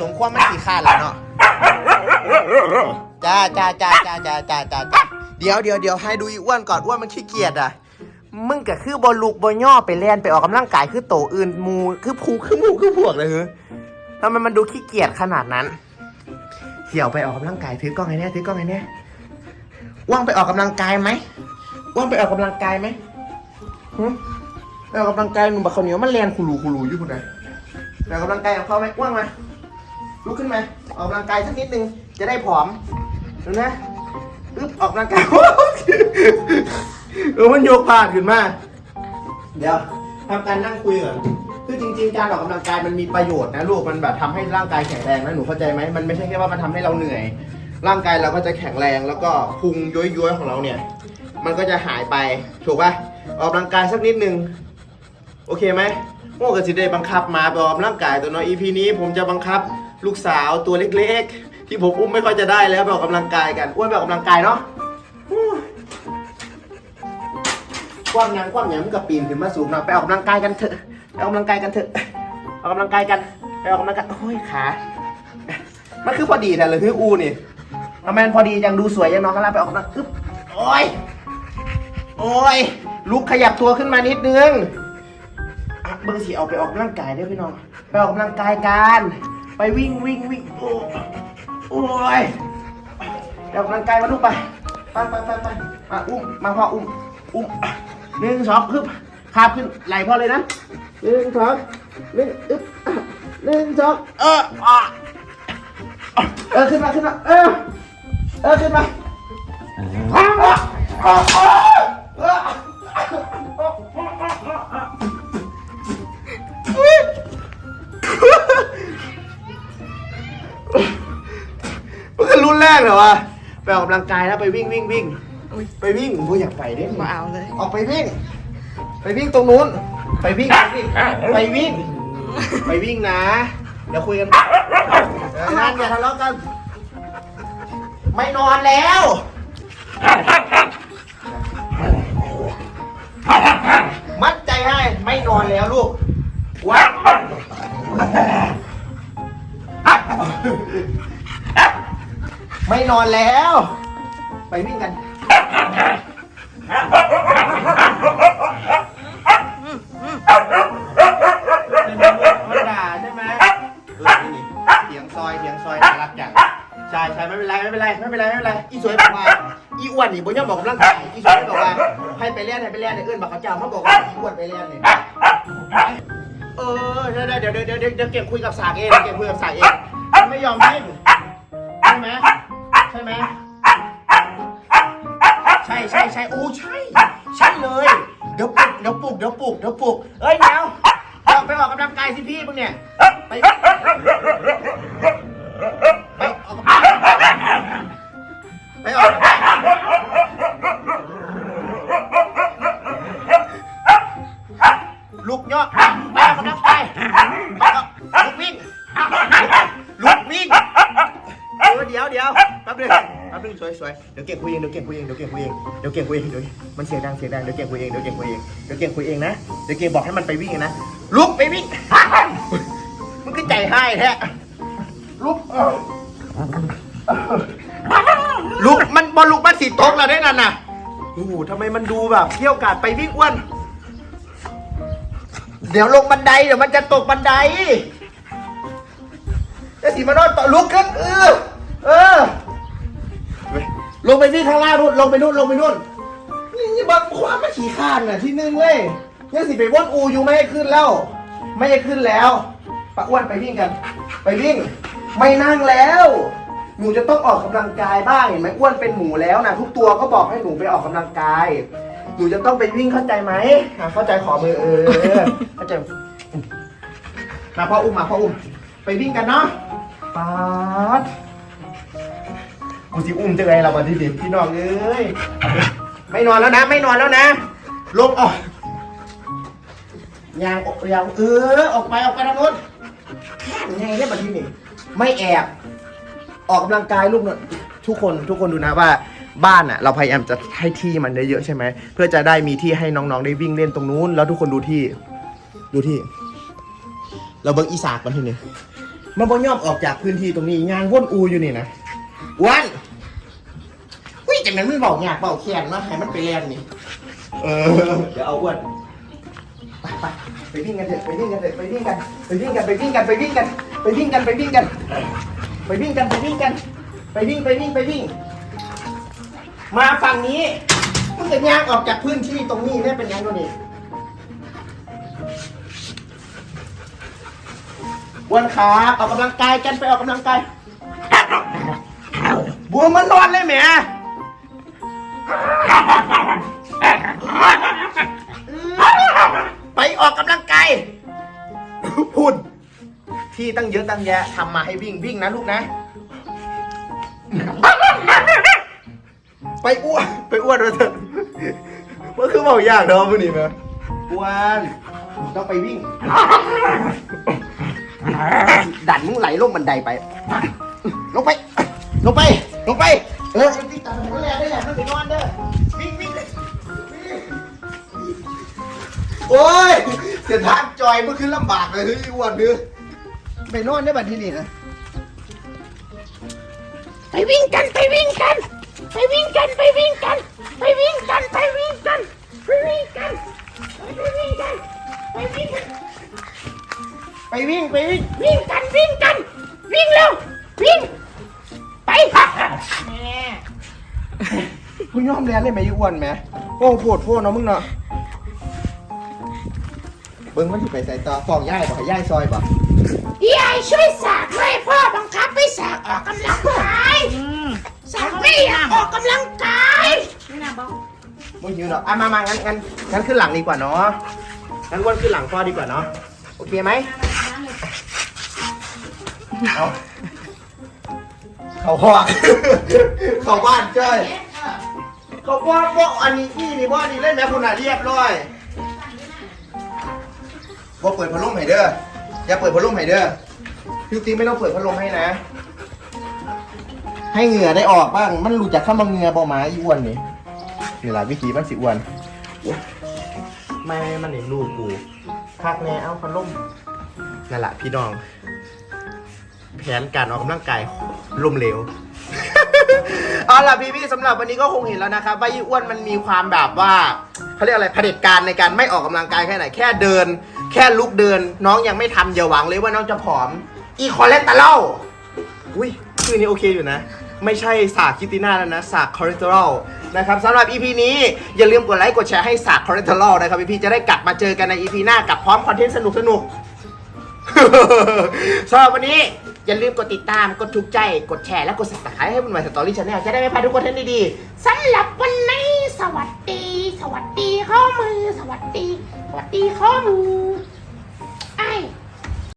สมความมันสีข้าแล้วเนาะจ้าจ้าจ้าจ้าจ้าจ้าจ้าเดี๋ยวเดี๋ยวเดี๋ยวให้ดูอีอ้วนก่อนอ้วนมันขี้เกียจอะมึงก็คือบอลลูกบอย่อไปเล่นไปออกกำลังกายคือโตอื่นมูคือผูคือมูคือพวกเลยเฮ้ยทำไมมันดูขี้เกียจขนาดนั้นเขี่ยวไปออกกำลังกายถือกล้องไอ้เนี่ยถือกล้องไอ้เนี่ยว่างไปออกกำลังกายไหมว่างไปออกกำลังกายไหมไปออกกำลังกายหนุ่มบัเขาเหนียวมันแลนคูลูคูลูอยู่คนไหนไปออกกำลังกายของเขาไหมว่างไหม ลุกขึ้นมา ออกกำลังกายสักนิดนึง จะได้ผอม ดูนะอึ๊บออกกำลังกายเออมันโยกพาดขึ้นมา เดี๋ยวทำการนั่งคุยก่อน คือจริง ๆ การออกกำลังกายมันมีประโยชน์นะลูก มันแบบทำให้ร่างกายแข็งแรงนะหนูเข้าใจไหม มันไม่ใช่แค่ว่ามันทำให้เราเหนื่อย ร่างกายเราก็จะแข็งแรงแล้วก็พุงย้อยๆของเราเนี่ย มันก็จะหายไป ถูกป่ะ ออกกำลังกายสักนิดนึง โอเคไหมโม่กับสิได้บังคับมาไปออกกำลังกายตัวเน้อย EP นี้ผมจะบังคับ ลูกสาวตัวเล็กๆ ที่ผมอุ้มไม่ค่อยจะได้แล้วไปออกกำลังกายกันอ้วนไปออกกำลังกายเนาะความหยังความหยังมันกับปีนขึ้นมาสูงหน่อยไปออกกำลังกายกันเถอะไปออกกำลังกายกันเถอะออกกำลังกายกันไปออกกำลังกายโอ้ยขา มันคือพอดีแต่เลยคืออูนี่ทำไมมันพอดียังดูสวยยังน้องกันแล้วไปออกกำลังอึ๊บโอ้ยโอ้ยลุกขยับตัวขึ้นมานิดนึงเบอร์สีเอาไปออกกำลังกายได้อพี่น้องไปออกกำลังกายกัน ไปวิ่งวิ่งวิ่งโอ้โอ้ยไปออกกำลังกายมาลูกไปไปไปไปไปมาอุ้มมาพ่ออุ้มอุ้มหนึ่งสองฮึบคาบขึ้นไหลพ่อเลยนะหนึ่งสองหนึ่งอึ๊บหนึ่งสองเออเออขึ้นมาขึ้นมาเออเออขึ้นมา แรกเหรอวะไปออกกำลังกายแล้วไปวิ่งวิ่งวิ่งไปวิ่งผมอยากไปเด้มาเอาเลย ออกไปวิ่ง ไปวิ่งตรงนู้น ไปวิ่ง ไปวิ่ง ไปวิ่งนะเดี๋ยวคุยกันเออนั่นอย่าทะเลาะกัน ไม่นอนแล้วมัดใจให้ไม่นอนแล้วลูก ไม่นอนแล้ว ไปวิ่งกัน มันด่าใช่ไหมเออนี่เถียงซอยเถียงซอยน่ารักจังใช่ใช่ไม่เป็นไรไม่เป็นไรไม่เป็นไรไม่เป็นไรอีสวยบอกว่าอีอ้วนนี่บ่ยอมบอกกำลังกายอีสวยบอกว่าให้ไปเล่นให้ไปเล่นในเอื้อนบอกเขาเจ้ามาบอกว่าอีอ้วนไปเล่นเนี่ยเออเดี๋ยวเดี๋ยวเดี๋ยวเดี๋ยวเดี๋ยวเดี๋ยวเก็บคุยกับสากเองเก็บคุยกับสากเองมันไม่ยอมวิ่งใหม ใช่ไหมใช่ใช่ใช่โอ้ใช่ใช่เลย เดี๋ยวปลุกเดี๋ยวปลุกเดี๋ยวปลุกเดี๋ยวปลุกเอ้ยแมวออกไปออกกำลังกายสิพี่มึงเนี่ยไปไปออกกำลังไปออก นึงแป๊บนึงสวยสวยเดี๋ยวเก่งคุยเองเดี๋ยวเก่งคุยเองเดี๋ยวเก่งคุยเองเดี๋ยวเก่งคุยเองเดี๋ยวมันเสียงดังเสียงดังเดี๋ยวเก่งคุยเองเดี๋ยวเก่งคุยเองเดี๋ยวเก่งคุยเองนะเดี๋ยวเก่งบอกให้มันไปวิ่งนะลุกไปวิ่งมึงก็ใจให้แท้ลุกเออลุกมันบอลลุกมันสีตกแล้วได้นั่นน่ะโอ้โหทำไมมันดูแบบเที่ยวกาดไปวิ่งอ้วนเดี๋ยวลงบันไดเดี๋ยวมันจะตกบันไดจะสีมานอนต่อลุกขึ้นเออเออ ลงไปที่ข้างล่างนู่นลงไปนู่นลงไปนู่นนี่นี่บางความมาขี่ข้านน่ะที่นึงเว้ยยังสิไปว่นอูอยู่ไม่ให้ขึ้นแล้ว ไม่ให้ขึ้นแล้วปะอ้วนไปวิ่งกัน ไปวิ่ง ไม่นั่งแล้วหนูจะต้องออกกำลังกายบ้างเห็นไหมอ้วนเป็นหมูแล้วนะทุกตัวก็บอกให้หนูไปออกกำลังกายหนูจะต้องไปวิ่งเข้าใจไหมอะเข้าใจขอมือเออเข้าใจมาพ่ออุ้มมาพ่ออุ้มไปวิ่งกันเนาะป๊าด สิอุ้มจังไงเราวันที่ดิพี่น้องเอ้ยไม่นอนแล้วนะ ไม่นอนแล้วนะลงออกยางออกยางเออออกไปออกไปทางนู้นยังไงเนี่ยบัดนี้นี่ไม่แอบออกกำลังกายลูกเนอะทุกคนทุกคนดูนะว่าบ้านอะเราพยายามจะให้ที่มันเยอะๆใช่ไหมเพื่อจะได้มีที่ให้น้องๆได้วิ่งเล่นตรงนู้น แล้วทุกคนดูที่ดูที่ เราเบิกอีสากมันทีนี้มันบ่ยอมออกจากพื้นที่ตรงนี้งานว่นอูอยู่นี่นะวัน จังนั้นมันเบาหยากเบาแขนนะให้มันไปเรียนนี่ เออ เดี๋ยวเอาอ้วนไปไปวิ่งกันเถอะไปวิ่งกันเถอะไปวิ่งกัน ไปวิ่งกันไปวิ่งกันไปวิ่งกัน ไปวิ่งกันไปวิ่งกัน ไปวิ่งกันไปวิ่งกัน ไปวิ่งไปวิ่งไปวิ่ง มาฝั่งนี้มึงจะย่างออกจากพื้นที่ตรงนี้ได้เป็นยังไงดูดิอ้วันขาออกกำลังกายกันไปออกกำลังกายบัวมันนอนเลยแม่ ออกกำลังกายพูดที่ตั้งเยอะตั้งแยะทำมาให้วิ่งวิ่งนะลูกนะ ไปอ้วนไปอ้วนมาเถอะมันคือบอกยากเนาะมื่อนี้ไหมอ้วนต้องไปวิ่ง ดันมึงไหลลงบันไดไป ลงไป ลงไป ลงไป เออวิ่งตามหัวแรงได้แหละมันไปนอนเด้อวิ่งวิ่งเลยวิ่งโอ้ย เสียทางจอยมันคือลำบากเลยเฮ้ยอ้วนเนื้อไปนอนได้บัดที่นี่นะไปวิ่งกันไปวิ่งกัน ไปวิ่งกันไปวิ่งกัน ไปวิ่งกันไปวิ่งกันไปวิ่งกันไปวิ่งกันไปวิ่งกันไปวิ่งไปวิ่งวิ่งกันวิ่งกัน วิ่งเร็ววิ่งไปแม่มึงยอมแลนเลยไหมอีอ้วนไหมโอ้โหดโพดเนาะมึงเนาะ เบิ้งมันสิไปใส่ต่อฟองย่ายบ่ให้ย่ายซอยบ่ยายช่วยสากด้วยพ่อบังคับให้สากออกกำลังกายสากไม่อยากออกกำลังกายมึงหิวเนาะอะมามางั้นงั้นงั้นขึ้นหลังดีกว่าเนาะงั้นอ้วนขึ้นหลังพ่อดีกว่าเนาะโอเคไหมเอาเขาหอกเขาบ้านจ้อยเขาว่าว่าอันนี้นี่นี่ว่านี่เล่นแม่คุณอะเรียบร้อย ว่าเปิดพัดลมให้เด้ออย่าเปิดพัดลมให้เด้อพี่ติ๊กไม่ต้องเปิดพัดลมให้นะ ให้เหงื่อได้ออกบ้าง มันรู้จักข้ามาเหงื่อบ่หมาอีอ้วนนี่นี่แหละวิธีมันสิอ้วนไม่ไม่มันเห็นลูกกูคักแน่เอาพัดลมนั่นแหละพี่น้อง แผนการออกกำลังกายล้มเหลวเอาล่ะพี่พี่ๆสำหรับวันนี้ก็คงเห็นแล้วนะครับว่าอ้วนมันมีความแบบว่าเขาเรียกอะไรเผด็จการในการไม่ออกกำลังกายแค่ไหนแค่เดิน แค่ลุกเดิน น้องยังไม่ทำอย่าหวังเลยว่าน้องจะผอม อีคอเลสเตอรอลอุ้ยชื่อนี้โอเคอยู่นะ ไม่ใช่สากคิติน่าแล้วนะสากคอเลสเตอรอลนะครับสำหรับ EP นี้อย่าลืมกดไลค์กดแชร์ให้สากคอเลสเตอรอลนะครับพี่ๆจะได้กลับมาเจอกันใน EP หน้ากับพร้อมคอนเทนต์สนุกสนุกสำหรับวันนี้อย่าลืมกดติดตาม กดถูกใจ กดแชร์และกดสับสไครต์ให้บุญมาสตอรี่ชาแนลจะได้ไม่พลาดทุกคอนเทนต์ดีๆสำหรับวันนี้สวัสดี สวัสดีข้อมือ สวัสดี สวัสดีข้อมือ